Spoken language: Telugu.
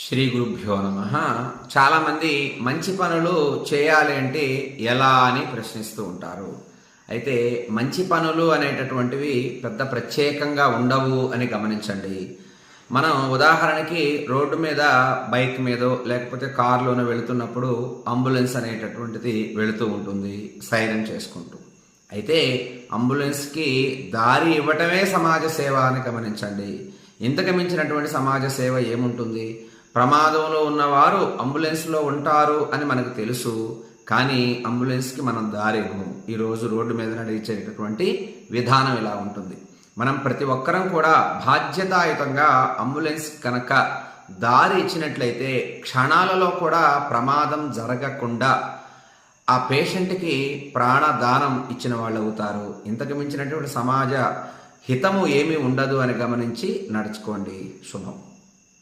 శ్రీ గురుభ్యో నమ. చాలామంది మంచి పనులు చేయాలి అంటే ఎలా అని ప్రశ్నిస్తూ ఉంటారు. అయితే మంచి పనులు అనేటటువంటివి పెద్ద ప్రత్యేకంగా ఉండవు అని గమనించండి. మనం ఉదాహరణకి రోడ్డు మీద బైక్ మీదో లేకపోతే కారులోనో వెళుతున్నప్పుడు అంబులెన్స్ అనేటటువంటిది వెళుతూ ఉంటుంది సైరన్ చేసుకుంటూ. అయితే అంబులెన్స్కి దారి ఇవ్వటమే సమాజ సేవ అని గమనించండి. ఇంతకు మించినటువంటి సమాజ సేవ ఏముంటుంది? ప్రమాదంలో ఉన్నవారు అంబులెన్స్లో ఉంటారు అని మనకు తెలుసు. కానీ అంబులెన్స్కి మనం దారి ఇవ్వము ఈరోజు రోడ్డు మీద నడిచేటటువంటి విధానం ఇలా ఉంటుంది. మనం ప్రతి ఒక్కరం కూడా బాధ్యతాయుతంగా అంబులెన్స్ కనుక దారి ఇచ్చినట్లయితే క్షణాలలో కూడా ప్రమాదం జరగకుండా ఆ పేషెంట్కి ప్రాణదానం ఇచ్చిన వాళ్ళు అవుతారు. ఇంతకు మించినటువంటి సమాజ హితము ఏమీ ఉండదు అని గమనించి నడుచుకోండి. శుభం.